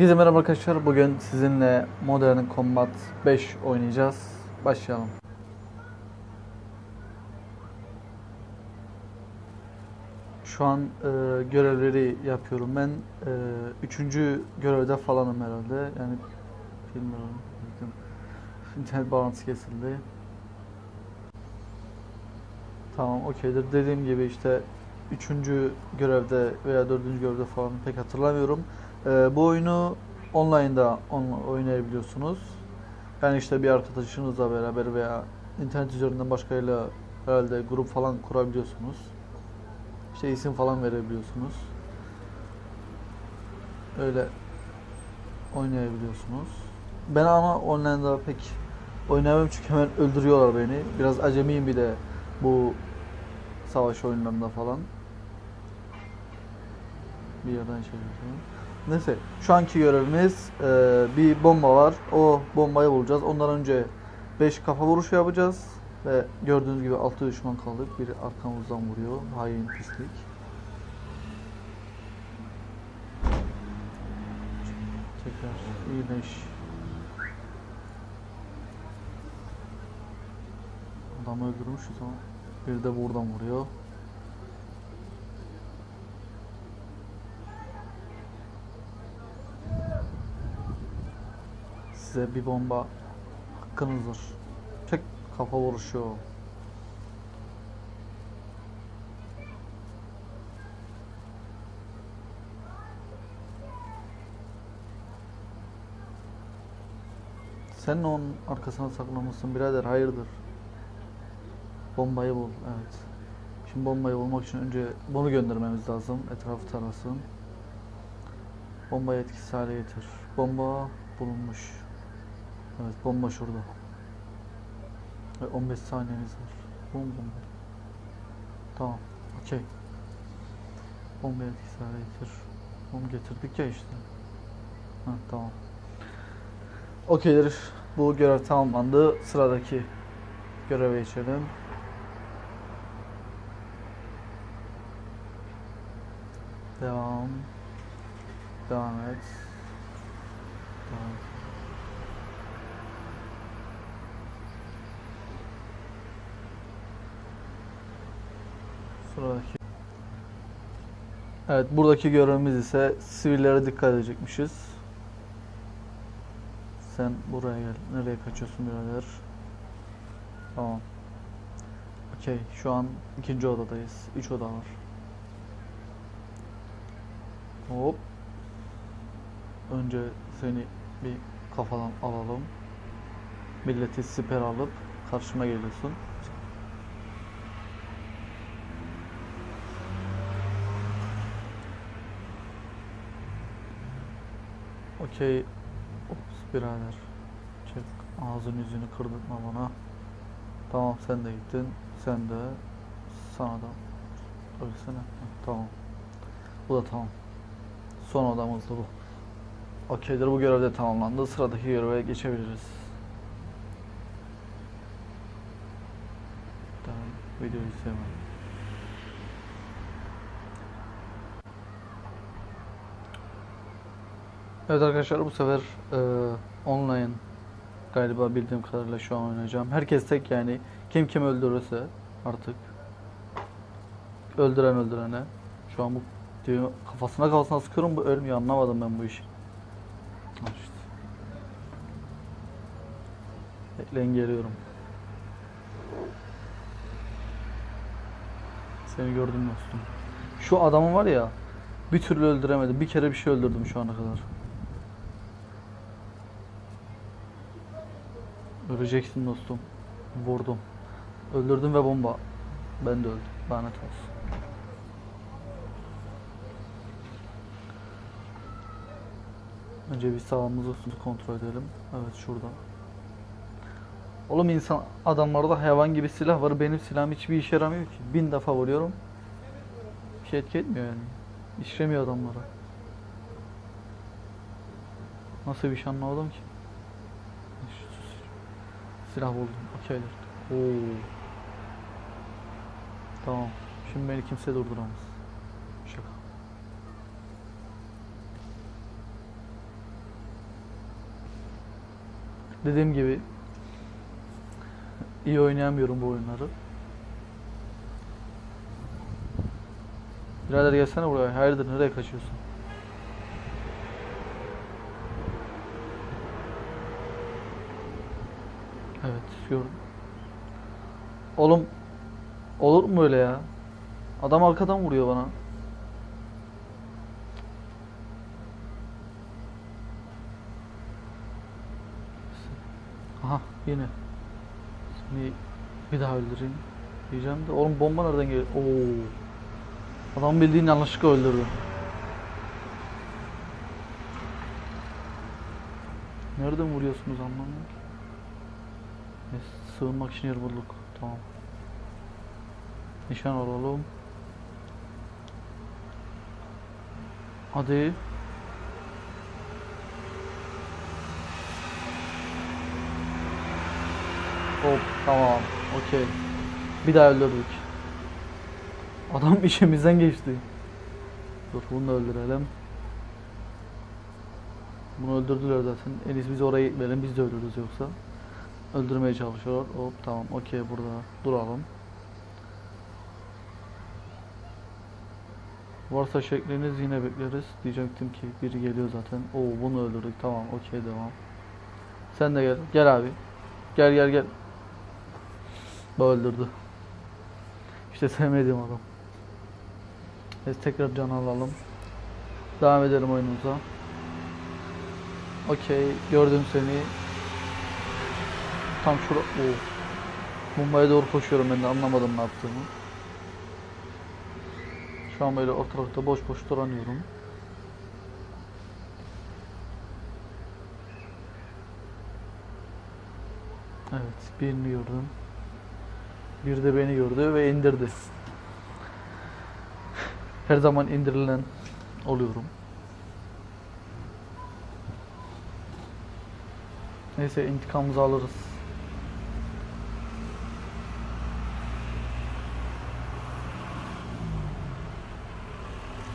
Herkese merhaba arkadaşlar. Bugün sizinle Modern Combat 5 oynayacağız. Başlayalım. Şu an e, görevleri yapıyorum. Ben e, üçüncü görevde falanım herhalde. Yani bilmiyorum. İnternet bağlantısı kesildi. Tamam okeydir. Dediğim gibi işte üçüncü görevde veya dördüncü görevde falan pek hatırlamıyorum. Ee, bu oyunu online'da on- oynayabiliyorsunuz. Yani işte bir arkadaşınızla beraber veya internet üzerinden başkayla herhalde grup falan kurabiliyorsunuz. İşte isim falan verebiliyorsunuz. Öyle oynayabiliyorsunuz. Ben ama online'da pek oynayamam çünkü hemen öldürüyorlar beni. Biraz acemiyim bir de bu savaş oyunlarında falan. Bir yerden şey yapıyorum. Neyse şu anki görevimiz e, bir bomba var. O bombayı bulacağız. Ondan önce 5 kafa vuruşu yapacağız. Ve gördüğünüz gibi 6 düşman kaldık. Biri arkamızdan vuruyor. Hain pislik. Tekrar iyileş. Adamı öldürmüşüz ama bir de buradan vuruyor. Size bir bomba hakkınızdır. Tek kafa vuruşu. Sen onun arkasına saklanmışsın birader hayırdır? Bombayı bul evet. Şimdi bombayı bulmak için önce bunu göndermemiz lazım. Etrafı tarasın. Bombayı etkisiz hale getir. Bomba bulunmuş. Evet bomba şurada. Ve 15 saniyemiz var. Bum bum. Tamam. Okey. Bombayı etkisiz hale getir. Bom getirdik ya işte. Ha tamam. Okeydir. Bu görev tamamlandı. Sıradaki göreve geçelim. Devam. Devam et. Devam. Sıradaki. Evet, buradaki görevimiz ise sivillere dikkat edecekmişiz. Sen buraya gel. Nereye kaçıyorsun birader? Tamam. Okey, şu an ikinci odadayız. Üç oda var. Hop. Önce seni bir kafadan alalım. Milleti siper alıp karşıma geliyorsun. Okey. Ops birader. Çek ağzını yüzünü kırdırtma bana. Tamam sen de gittin. Sen de sana da ölsene. Tamam. Bu da tamam. Son odamız da bu. Okeydir bu görev de tamamlandı. Sıradaki göreve geçebiliriz. Tamam. Videoyu izlemedim. Evet arkadaşlar bu sefer e, online galiba bildiğim kadarıyla şu an oynayacağım. Herkes tek yani kim kim öldürürse artık öldüren öldürene. Şu an bu diyor kafasına kafasına sıkıyorum bu ölmüyor anlamadım ben bu işi. İşte. Bekleyin geliyorum. Seni gördüm dostum. Şu adamı var ya bir türlü öldüremedim. Bir kere bir şey öldürdüm şu ana kadar. Öleceksin dostum. Vurdum. Öldürdüm ve bomba. Ben de öldüm. Lanet olsun. Önce bir sağımızı kontrol edelim. Evet şurada. Oğlum insan adamlarda hayvan gibi silah var. Benim silahım hiçbir işe yaramıyor ki. Bin defa vuruyorum. Bir şey etki etmiyor yani. İşlemiyor adamlara. Nasıl bir şey anlamadım ki. Silah buldum. Okeydir. Oo. Tamam. Şimdi beni kimse durduramaz. Şaka. Dediğim gibi iyi oynayamıyorum bu oyunları. Birader gelsene buraya. Hayırdır nereye kaçıyorsun? Gördüm. Oğlum olur mu öyle ya? Adam arkadan vuruyor bana. Aha yine. Seni bir daha öldüreyim. Diyeceğim de oğlum bomba nereden geliyor? Oo. Adam bildiğin yanlışlıkla öldürdü. Nereden vuruyorsunuz anlamıyorum ki. Neyse, sığınmak için yer bulduk. Tamam. Nişan alalım. Hadi. Hop tamam. Okey. Bir daha öldürdük. Adam işimizden geçti. Dur bunu da öldürelim. Bunu öldürdüler zaten. En iyisi biz oraya gitmeyelim. Biz de ölürüz yoksa. Öldürmeye çalışıyorlar. Hop tamam. Okey burada duralım. Varsa şekliniz yine bekleriz. Diyecektim ki biri geliyor zaten. Oo bunu öldürdük. Tamam okey devam. Sen de gel. Gel abi. Gel gel gel. Bu öldürdü. İşte sevmediğim adam. Biz tekrar can alalım. Devam edelim oyunumuza. Okey. Gördüm seni. Tam şura... Oo. Mumbai'ye doğru koşuyorum ben de anlamadım ne yaptığımı. Şu an böyle ortalıkta boş boş dolanıyorum. Evet, birini gördüm. Bir de beni gördü ve indirdi. Her zaman indirilen oluyorum. Neyse intikamımızı alırız.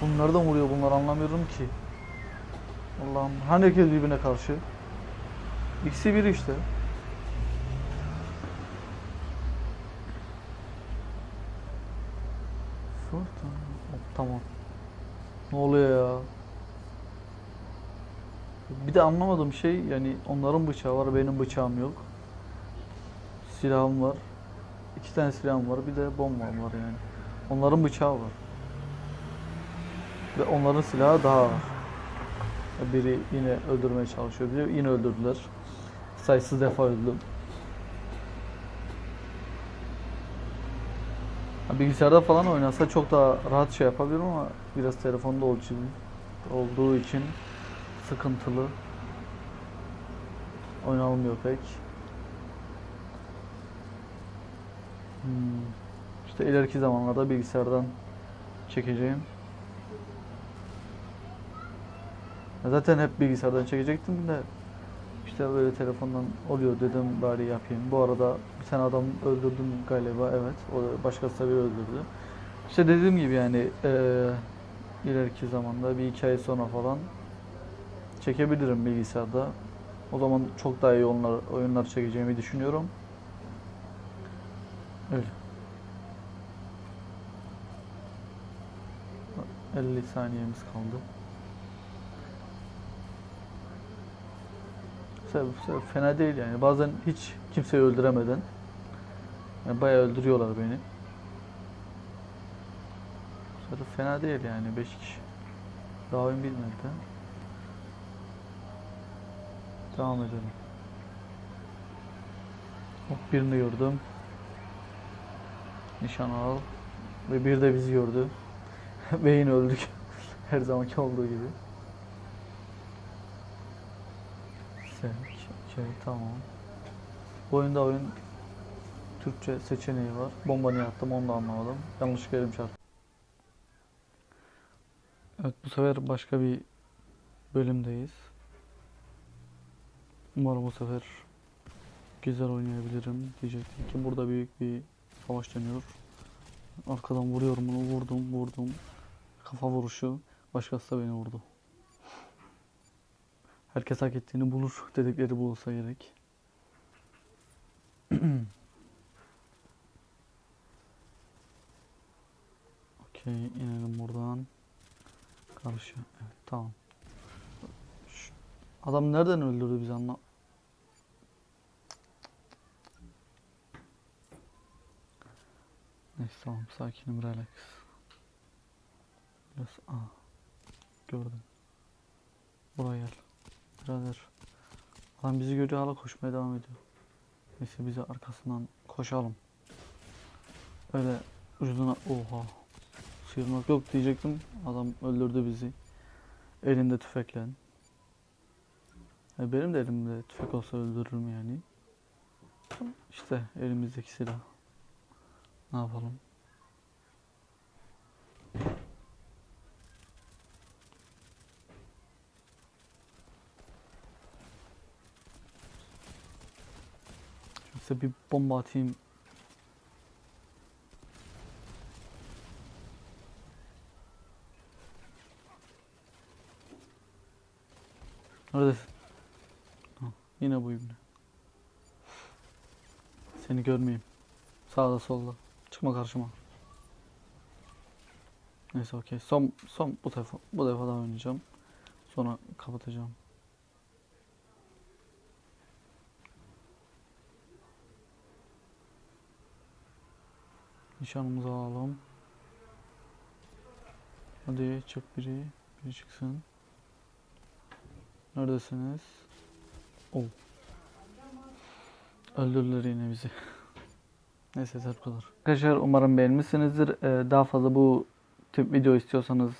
Bunlar da vuruyor bunlar anlamıyorum ki. Allah'ım hani herkes birbirine karşı. İkisi bir işte. Fırtına. Hop, Tamam. Ne oluyor ya? Bir de anlamadığım şey yani onların bıçağı var benim bıçağım yok. Silahım var. İki tane silahım var bir de bombam var yani. Onların bıçağı var. Ve onların silahı daha var. Biri yine öldürmeye çalışıyor bizi. Yine öldürdüler. Sayısız defa öldüm. Bilgisayarda falan oynasa çok daha rahat şey yapabilirim ama biraz telefonda olduğu için, olduğu için sıkıntılı. Oynanmıyor pek. Hmm. İşte ileriki zamanlarda bilgisayardan çekeceğim. Ya Zaten hep bilgisayardan çekecektim de işte böyle telefondan oluyor dedim bari yapayım. Bu arada bir tane adam öldürdüm galiba evet. O başkası da biri öldürdü. İşte dediğim gibi yani eee ileriki zamanda bir iki ay sonra falan çekebilirim bilgisayarda. O zaman çok daha iyi oyunlar, oyunlar çekeceğimi düşünüyorum. Öyle. 50 saniyemiz kaldı. Fena değil yani. Bazen hiç kimseyi öldüremeden yani bayağı öldürüyorlar beni. Sonra fena değil yani 5 kişi. Daha oyun bilmedi de. Devam edelim. Hop birini gördüm. Nişan al. Ve bir de bizi gördü. Ve yine öldük. Her zamanki olduğu gibi. Sevk. Okey tamam. Bu oyunda oyun Türkçe seçeneği var. Bomba niye attım onu da anlamadım. Yanlış yerim çarptı. Evet bu sefer başka bir bölümdeyiz. Umarım bu sefer güzel oynayabilirim diyecektim ki burada büyük bir savaş dönüyor. Arkadan vuruyorum bunu vurdum vurdum. Kafa vuruşu. Başkası da beni vurdu. Herkes hak ettiğini bulur dedikleri bulursa gerek. Okey inelim buradan. Karşı. Evet tamam. Şu- adam nereden öldürdü bizi anla. Neyse tamam sakinim relax. Biraz aa. Gördüm. Buraya gel. Birader. Adam bizi görüyor hala koşmaya devam ediyor. Neyse bize arkasından koşalım. Öyle ucuna oha. Sıyırmak yok diyecektim. Adam öldürdü bizi. Elinde tüfekle. E, benim de elimde tüfek olsa öldürürüm yani. İşte elimizdeki silah. Ne yapalım? Size bir bomba atayım. Neredesin? Yine bu ibne. Seni görmeyeyim. Sağda solda. Çıkma karşıma. Neyse okey. Son son bu defa bu defa daha oynayacağım. Sonra kapatacağım. Nişanımızı alalım. Hadi çık biri. Biri çıksın. Neredesiniz? Oh. Öldürdüler yine bizi. Neyse yeter kadar. Arkadaşlar umarım beğenmişsinizdir. Ee, daha fazla bu tip video istiyorsanız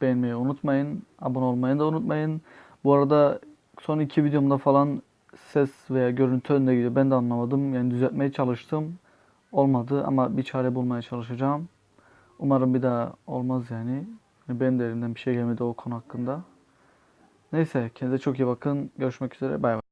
beğenmeyi unutmayın. Abone olmayı da unutmayın. Bu arada son iki videomda falan ses veya görüntü önde gidiyor. Ben de anlamadım. Yani düzeltmeye çalıştım. Olmadı ama bir çare bulmaya çalışacağım. Umarım bir daha olmaz yani. Benim de elimden bir şey gelmedi o konu hakkında. Neyse kendinize çok iyi bakın. Görüşmek üzere. Bay bay.